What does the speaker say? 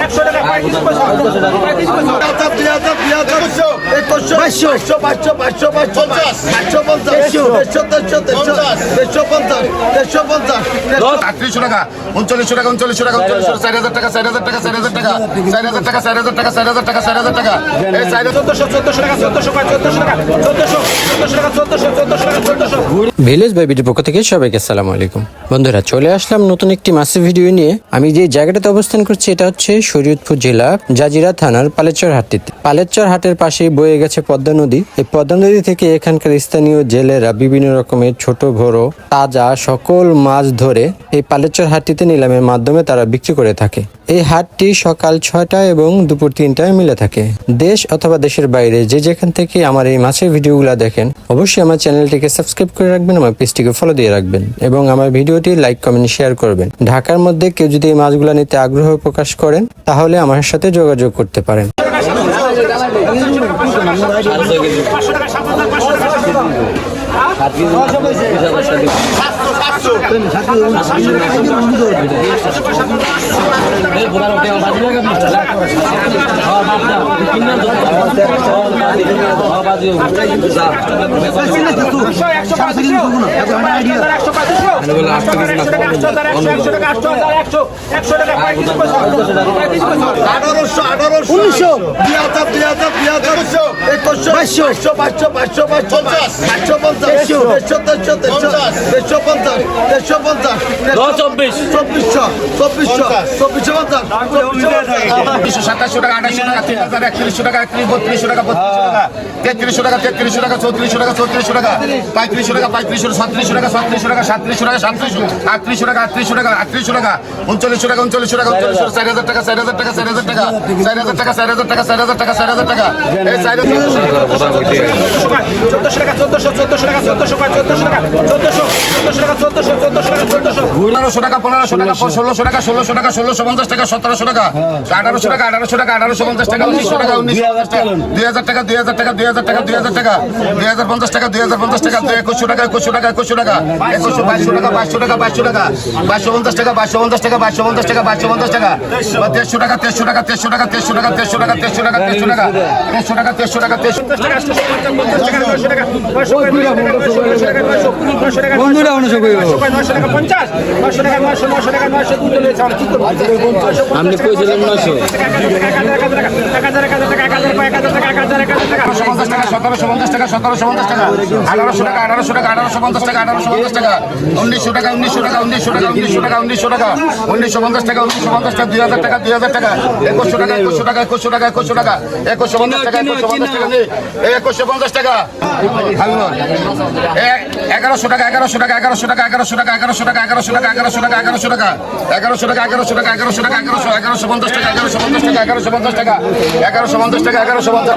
একশো টাকা আটত্রিশশো টাকা উনচল্লিশশো টাকা উনচল্লিশশো টাকা উনচল্লিশশো চার হাজার টাকা চার হাজার টাকা চার হাজার টাকা চার হাজার টাকা চার হাজার টাকা চার হাজার টাকা চার হাজার টাকা। এই চার চোদ্দশো চোদ্দশো টাকা চোদ্দশো চোদ্দশো টাকা চোদ্দশো চোদ্দশো টাকা চোদ্দশো চোদ্দশো টাকা চোদ্দশো। ভিলেজ বাই পক্ষ থেকে সবাইকে আসসালামু আলাইকুম। বন্ধুরা চলে আসলাম নতুন একটি মাসের ভিডিও নিয়ে। আমি যে জায়গাটাতে অবস্থান করছি এটা হচ্ছে শরীয়তপুর জেলা জাজিরা থানার পালেচর হাটটিতে পালেচর হাটের পাশে বয়ে গেছে পদ্মা নদী। এই পদ্মা নদী থেকে এখানকার স্থানীয় জেলেরা বিভিন্ন রকমের ছোট বড় তাজা সকল মাছ ধরে এই পালেচর হাটটিতে নিলামের মাধ্যমে তারা বিক্রি করে থাকে। এই হাটটি সকাল ছয়টা এবং দুপুর তিনটায় মিলে থাকে। দেশ অথবা দেশের বাইরে যে যেখান থেকে আমার এই মাছের ভিডিওগুলো দেখেন, অবশ্যই আমার চ্যানেলটিকে সাবস্ক্রাইব করে রাখবেন, আমার পেজটিকে ফলো দিয়ে রাখবেন এবং আমার ভিডিওটি লাইক, কমেন্ট, শেয়ার করবেন। ঢাকার মধ্যে কেউ যদি এই মাছগুলো নিতে আগ্রহ প্রকাশ করেন, তাহলে আমার সাথে যোগাযোগ করতে পারেন। উনিশশো। দুই হাজার দুই হাজার দুই হাজার বাইশশো। পাঁচশো পাঁচশো পাঁচশো পঞ্চাশ পাঁচশো পঞ্চাশ দেড়শো। দেড়শো দেড়শো পঞ্চাশ দেড়শো পঞ্চাশ চব্বিশ চব্বিশশো চব্বিশশো চব্বিশশো পঞ্চাশ সাতাশশো টাকা আঠাশশো টাকা তিন হাজার একত্রিশশো টাকা একত্রিশ বত্রিশশো টাকা বত্রিশশো টাকা তেত্রিশশো টাকা তেত্রিশশো টাকা চৌত্রিশশো টাকা চৌত্রিশশো টাকা পঁয়ত্রিশশো টাকা পঁয়ত্রিশশো ছত্রিশশো টাকা ছত্রিশশো টাকা সাতত্রিশশো টাকা সাতত্রিশশো আটত্রিশশো টাকা আটত্রিশশো টাকা আটত্রিশশো টাকা উনচল্লিশশো টাকা উনচল্লিশশো টাকা উনচল্লিশশো চার হাজার টাকা চার হাজার টাকা চার হাজার টাকা চার হাজার টাকা চার হাজার টাকা চার হাজার টাকা চার হাজার টাকা এই চার টাকা চোদ্দশো টাকা টাকা টাকা টাকা পনেরোশো টাকা পনেরোশো টাকা ষোলোশো টাকা ষোলোশো টাকা ষোলোশো পঞ্চাশ টাকা সতেরোশো টাকা আঠারোশো টাকা আঠারোশো টাকা আঠারোশো পঞ্চাশ টাকা উনিশশো টাকা উনিশশো টাকা দুই হাজার টাকা দুই হাজার টাকা দুই হাজার টাকা দুই হাজার টাকা দুই হাজার পঞ্চাশ টাকা দুই হাজার পঞ্চাশ টাকা একুশশো টাকা একুশশো টাকা একুশশো টাকা একুশশো বাইশশো টাকা বাইশশো টাকা বাইশশো টাকা বাইশশো পঞ্চাশ টাকা বাইশশো পঞ্চাশ টাকা বাইশশো পঞ্চাশ টাকা বাইশশো পঞ্চাশ টাকা বা দেড়শো টাকা দেড়শো টাকা দেড়শো টাকা দেড়শো টাকা দেড়শো টাকা দেড়শো টাকা দেড়শো টাকা দেড়শো টাকা দেড়শো টাকা দেড়শো বন্ধুরা অনেক আমি কইছিলাম নশো সতেরোশো পঞ্চাশ টাকা সতেরোশো পঞ্চাশ টাকা আঠারোশো টাকা আঠারোশো টাকা আঠারোশো পঞ্চাশ টাকা আঠারোশো পঞ্চাশ টাকা উনিশশো টাকা উনিশশো টাকা উনিশশো টাকা উনিশশো টাকা উনিশশো টাকা উনিশশো পঞ্চাশ টাকা উনিশশো পঞ্চাশ টাকা দুই হাজার টাকা দুই হাজার টাকা একুশশো টাকা একুশশো টাকা একুশশো টাকা একুশশো টাকা একুশশো পঞ্চাশ টাকা একুশশো পঞ্চাশ টাকা একুশশো পঞ্চাশ টাকা এগারোশো টাকা এগারোশো টাকা এগারোশো টাকা এগারোশো টাকা এগারোশো টাকা এগারোশো টাকা এগারোশো টাকা এগারোশো টাকা এগারোশো টাকা এগারোশো টাকা এগারোশো টাকা এগারোশো এগারোশো পঞ্চাশ টাকা এগারোশো পঞ্চাশ টাকা এগারোশো পঞ্চাশ টাকা এগারোশো পঞ্চাশ টাকা এগারোশো পঞ্চাশ